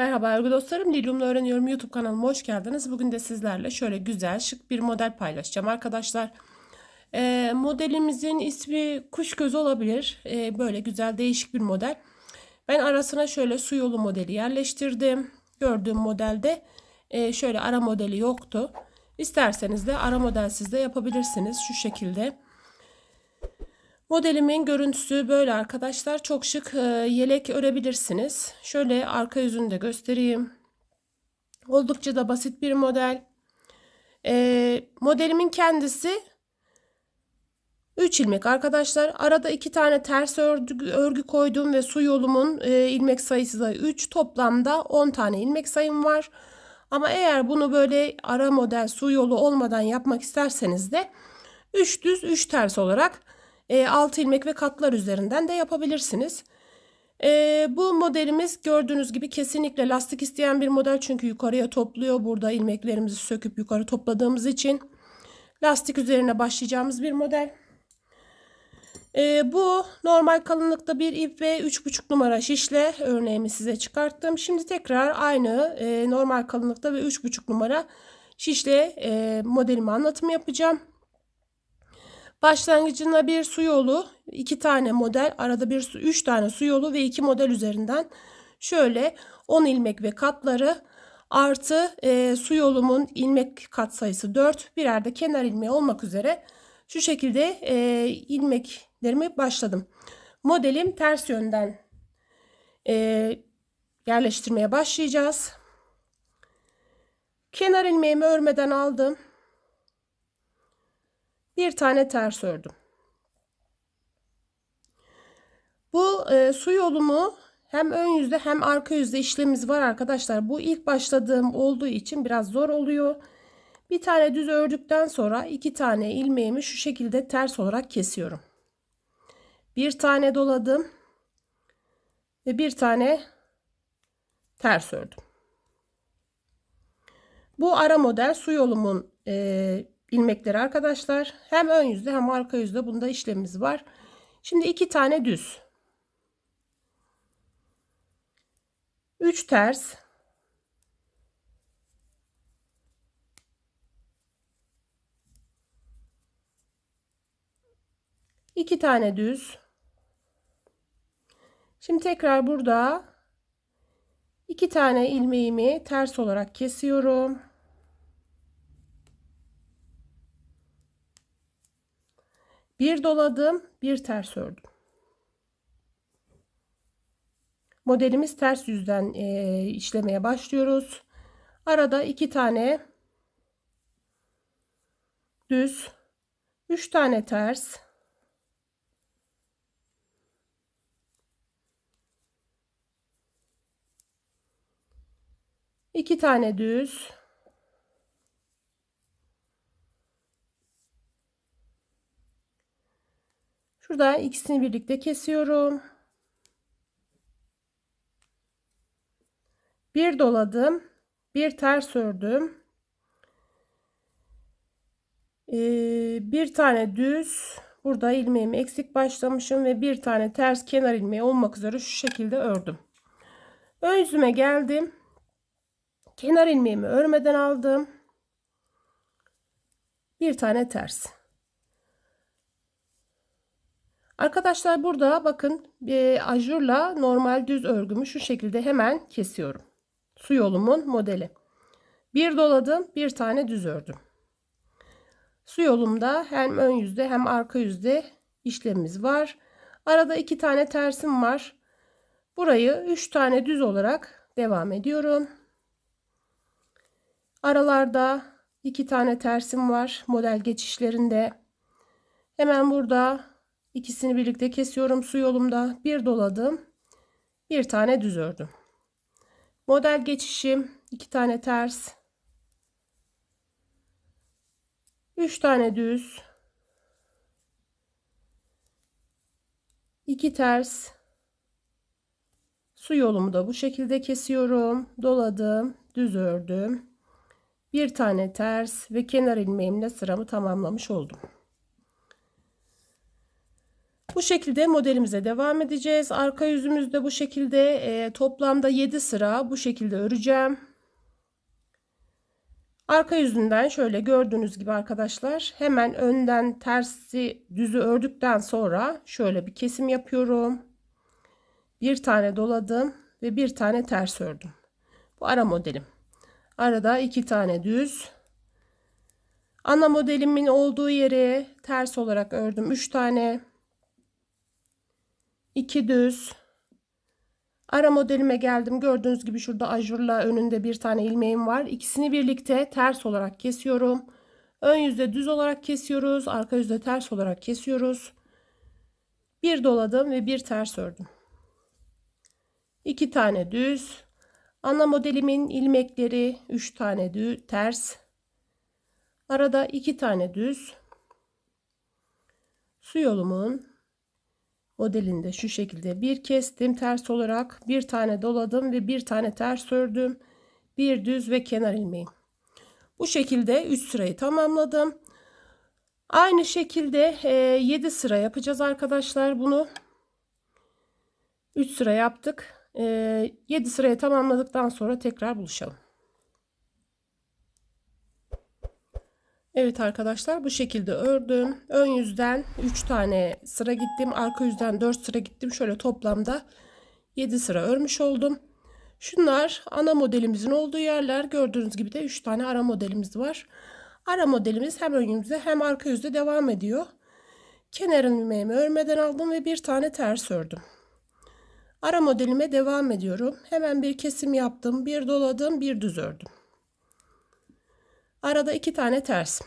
Merhaba örgü dostlarım. Lilyum'la öğreniyorum YouTube kanalıma hoş geldiniz. Bugün de sizlerle şöyle güzel şık bir model paylaşacağım arkadaşlar. Ee, modelimizin ismi kuş gözü olabilir. Ee, böyle güzel değişik bir model. Ben arasına şöyle su yolu modeli yerleştirdim. Gördüğüm modelde e, şöyle ara modeli yoktu. İsterseniz de ara modelsiz de yapabilirsiniz şu şekilde. Modelimin görüntüsü böyle arkadaşlar. Çok şık e, yelek örebilirsiniz. Şöyle arka yüzünü de göstereyim. Oldukça da basit bir model. E, modelimin kendisi 3 ilmek arkadaşlar. Arada 2 tane ters örgü, örgü koydum ve su yolumun e, ilmek sayısı da 3. Toplamda 10 tane ilmek sayım var. Ama eğer bunu böyle ara model su yolu olmadan yapmak isterseniz de 3 düz 3 ters olarak e, 6 ilmek ve katlar üzerinden de yapabilirsiniz. E, bu modelimiz gördüğünüz gibi kesinlikle lastik isteyen bir model çünkü yukarıya topluyor. Burada ilmeklerimizi söküp yukarı topladığımız için lastik üzerine başlayacağımız bir model. E, bu normal kalınlıkta bir ip ve 3,5 numara şişle örneğimi size çıkarttım. Şimdi tekrar aynı e, normal kalınlıkta ve 3,5 numara şişle e, modelimi anlatımı yapacağım. Başlangıcında bir su yolu, iki tane model, arada bir su, üç tane su yolu ve iki model üzerinden şöyle 10 ilmek ve katları artı e, su yolumun ilmek kat sayısı 4, birer de kenar ilmeği olmak üzere şu şekilde e, ilmeklerimi başladım. Modelim ters yönden e, yerleştirmeye başlayacağız. Kenar ilmeğimi örmeden aldım bir tane ters ördüm. Bu e, su yolumu hem ön yüzde hem arka yüzde işlemimiz var arkadaşlar. Bu ilk başladığım olduğu için biraz zor oluyor. Bir tane düz ördükten sonra iki tane ilmeğimi şu şekilde ters olarak kesiyorum. Bir tane doladım ve bir tane ters ördüm. Bu ara model su yolumun e, ilmekleri arkadaşlar. Hem ön yüzde hem arka yüzde bunda işlemimiz var. Şimdi iki tane düz. Üç ters. iki tane düz. Şimdi tekrar burada iki tane ilmeğimi ters olarak kesiyorum. Bir doladım, bir ters ördüm. Modelimiz ters yüzden e, işlemeye başlıyoruz. Arada iki tane düz, üç tane ters, iki tane düz, Şurada ikisini birlikte kesiyorum. Bir doladım. Bir ters ördüm. Ee, bir tane düz. Burada ilmeğimi eksik başlamışım ve bir tane ters kenar ilmeği olmak üzere şu şekilde ördüm. Ön yüzüme geldim. Kenar ilmeğimi örmeden aldım. Bir tane ters. Arkadaşlar burada bakın bir ajurla normal düz örgümü şu şekilde hemen kesiyorum. Su yolumun modeli. Bir doladım, bir tane düz ördüm. Su yolumda hem ön yüzde hem arka yüzde işlemimiz var. Arada iki tane tersim var. Burayı üç tane düz olarak devam ediyorum. Aralarda iki tane tersim var model geçişlerinde. Hemen burada İkisini birlikte kesiyorum su yolumda. Bir doladım. Bir tane düz ördüm. Model geçişim. iki tane ters. Üç tane düz. iki ters. Su yolumu da bu şekilde kesiyorum. Doladım. Düz ördüm. Bir tane ters ve kenar ilmeğimle sıramı tamamlamış oldum. Bu şekilde modelimize devam edeceğiz. Arka yüzümüzde bu şekilde e, toplamda 7 sıra bu şekilde öreceğim. Arka yüzünden şöyle gördüğünüz gibi arkadaşlar hemen önden tersi düzü ördükten sonra şöyle bir kesim yapıyorum. Bir tane doladım ve bir tane ters ördüm. Bu ara modelim. Arada iki tane düz. Ana modelimin olduğu yere ters olarak ördüm. Üç tane. İki düz. Ara modelime geldim. Gördüğünüz gibi şurada ajurla önünde bir tane ilmeğim var. İkisini birlikte ters olarak kesiyorum. Ön yüzde düz olarak kesiyoruz. Arka yüzde ters olarak kesiyoruz. Bir doladım ve bir ters ördüm. İki tane düz. Ana modelimin ilmekleri 3 tane düz, ters. Arada 2 tane düz. Su yolumun modelinde şu şekilde bir kestim ters olarak bir tane doladım ve bir tane ters ördüm. Bir düz ve kenar ilmeğim. Bu şekilde 3 sırayı tamamladım. Aynı şekilde 7 sıra yapacağız arkadaşlar bunu. 3 sıra yaptık. 7 sırayı tamamladıktan sonra tekrar buluşalım. Evet arkadaşlar bu şekilde ördüm. Ön yüzden 3 tane sıra gittim. Arka yüzden 4 sıra gittim. Şöyle toplamda 7 sıra örmüş oldum. Şunlar ana modelimizin olduğu yerler. Gördüğünüz gibi de 3 tane ara modelimiz var. Ara modelimiz hem ön yüzde hem arka yüzde devam ediyor. Kenarın ilmeğimi örmeden aldım ve bir tane ters ördüm. Ara modelime devam ediyorum. Hemen bir kesim yaptım. Bir doladım, bir düz ördüm. Arada iki tane ters.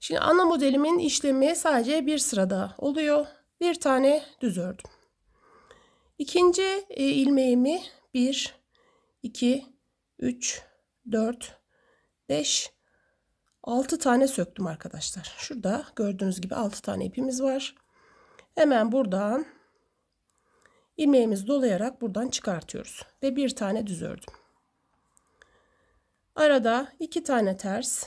Şimdi ana modelimin işlemi sadece bir sırada oluyor. Bir tane düz ördüm. İkinci e, ilmeğimi 1, 2, 3, 4, 5, 6 tane söktüm arkadaşlar. Şurada gördüğünüz gibi 6 tane ipimiz var. Hemen buradan ilmeğimizi dolayarak buradan çıkartıyoruz. Ve bir tane düz ördüm. Arada iki tane ters.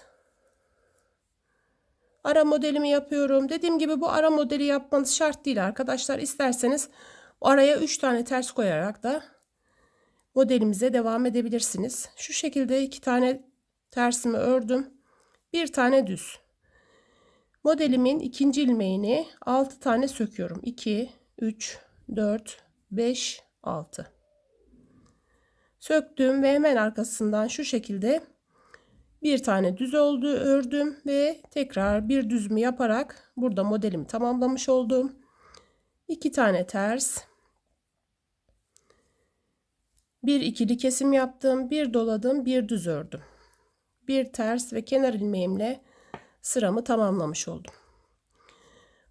Ara modelimi yapıyorum. Dediğim gibi bu ara modeli yapmanız şart değil arkadaşlar. İsterseniz araya üç tane ters koyarak da modelimize devam edebilirsiniz. Şu şekilde iki tane tersimi ördüm. Bir tane düz. Modelimin ikinci ilmeğini 6 tane söküyorum. 2, 3, 4, 5, 6. Söktüm ve hemen arkasından şu şekilde bir tane düz oldu ördüm ve tekrar bir düzümü yaparak burada modelimi tamamlamış oldum. İki tane ters. Bir ikili kesim yaptım. Bir doladım. Bir düz ördüm. Bir ters ve kenar ilmeğimle sıramı tamamlamış oldum.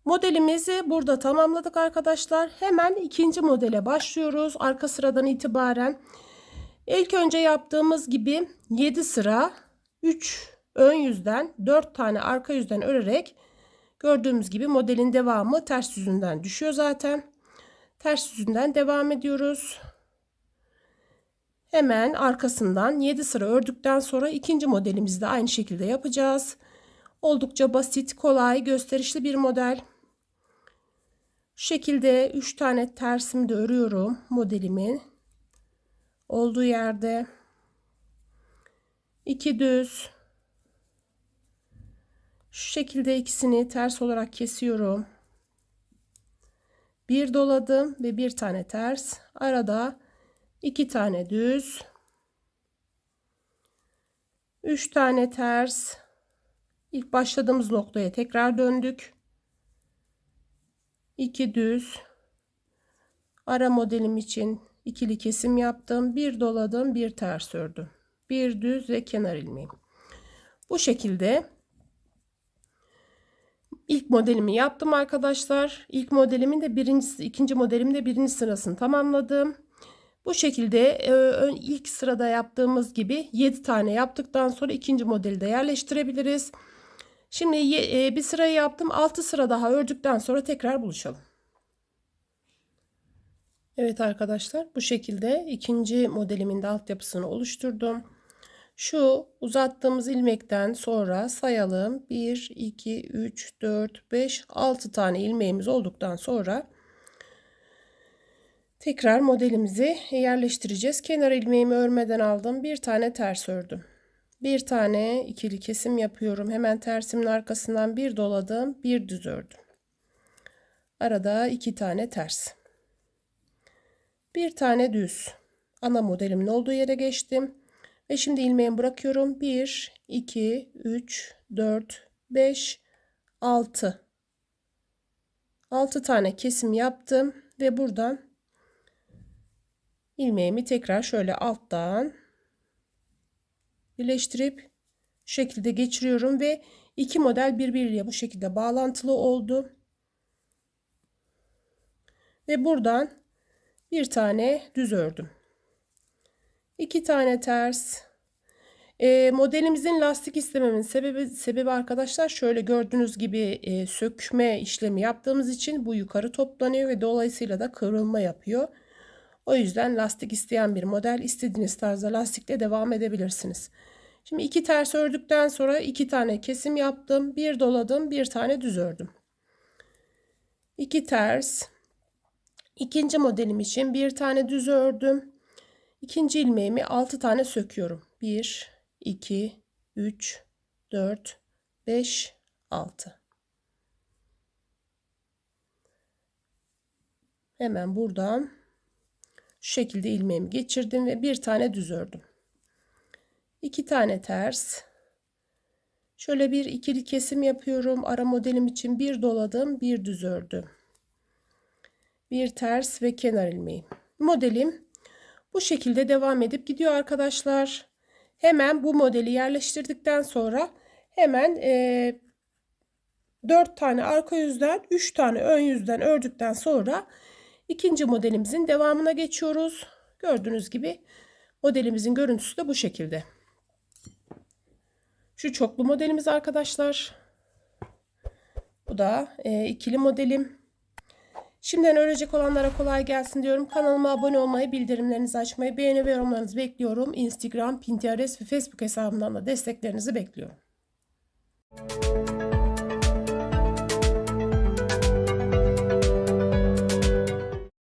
Modelimizi burada tamamladık arkadaşlar. Hemen ikinci modele başlıyoruz. Arka sıradan itibaren ilk önce yaptığımız gibi 7 sıra 3 ön yüzden 4 tane arka yüzden örerek gördüğümüz gibi modelin devamı ters yüzünden düşüyor zaten. Ters yüzünden devam ediyoruz. Hemen arkasından 7 sıra ördükten sonra ikinci modelimizi de aynı şekilde yapacağız. Oldukça basit, kolay, gösterişli bir model. Şu şekilde 3 tane tersimi de örüyorum modelimin olduğu yerde. 2 düz. Şu şekilde ikisini ters olarak kesiyorum. Bir doladım ve bir tane ters. Arada iki tane düz. Üç tane ters. İlk başladığımız noktaya tekrar döndük. 2 düz ara modelim için ikili kesim yaptım. Bir doladım, bir ters ördüm. Bir düz ve kenar ilmeğim. Bu şekilde ilk modelimi yaptım arkadaşlar. İlk modelimin de birinci, ikinci modelimin de birinci sırasını tamamladım. Bu şekilde e, ilk sırada yaptığımız gibi 7 tane yaptıktan sonra ikinci modeli de yerleştirebiliriz. Şimdi e, bir sırayı yaptım. 6 sıra daha ördükten sonra tekrar buluşalım. Evet arkadaşlar bu şekilde ikinci modelimin de altyapısını oluşturdum. Şu uzattığımız ilmekten sonra sayalım. 1, 2, 3, 4, 5, 6 tane ilmeğimiz olduktan sonra tekrar modelimizi yerleştireceğiz. Kenar ilmeğimi örmeden aldım. Bir tane ters ördüm. Bir tane ikili kesim yapıyorum. Hemen tersimin arkasından bir doladım. Bir düz ördüm. Arada iki tane ters. Bir tane düz. Ana modelimin olduğu yere geçtim. Ve şimdi ilmeğimi bırakıyorum. 1, 2, 3, 4, 5, 6. 6 tane kesim yaptım. Ve buradan ilmeğimi tekrar şöyle alttan birleştirip şu şekilde geçiriyorum ve iki model birbiriyle bu şekilde bağlantılı oldu. Ve buradan bir tane düz ördüm. iki tane ters. E, modelimizin lastik istememin sebebi, sebebi arkadaşlar şöyle gördüğünüz gibi e, sökme işlemi yaptığımız için bu yukarı toplanıyor ve dolayısıyla da kıvrılma yapıyor. O yüzden lastik isteyen bir model istediğiniz tarzda lastikle devam edebilirsiniz. Şimdi iki ters ördükten sonra iki tane kesim yaptım. Bir doladım, bir tane düz ördüm. İki ters. İkinci modelim için bir tane düz ördüm. İkinci ilmeğimi altı tane söküyorum. Bir, iki, üç, dört, beş, altı. Hemen buradan şu şekilde ilmeğimi geçirdim ve bir tane düz ördüm. İki tane ters. Şöyle bir ikili kesim yapıyorum. Ara modelim için bir doladım, bir düz ördüm. Bir ters ve kenar ilmeğim. Modelim bu şekilde devam edip gidiyor arkadaşlar. Hemen bu modeli yerleştirdikten sonra hemen e, 4 tane arka yüzden 3 tane ön yüzden ördükten sonra ikinci modelimizin devamına geçiyoruz. Gördüğünüz gibi modelimizin görüntüsü de bu şekilde. Şu çoklu modelimiz arkadaşlar. Bu da e, ikili modelim. Şimdiden öğrenecek olanlara kolay gelsin diyorum. Kanalıma abone olmayı, bildirimlerinizi açmayı, beğeni ve yorumlarınızı bekliyorum. Instagram, Pinterest ve Facebook hesabımdan da desteklerinizi bekliyorum.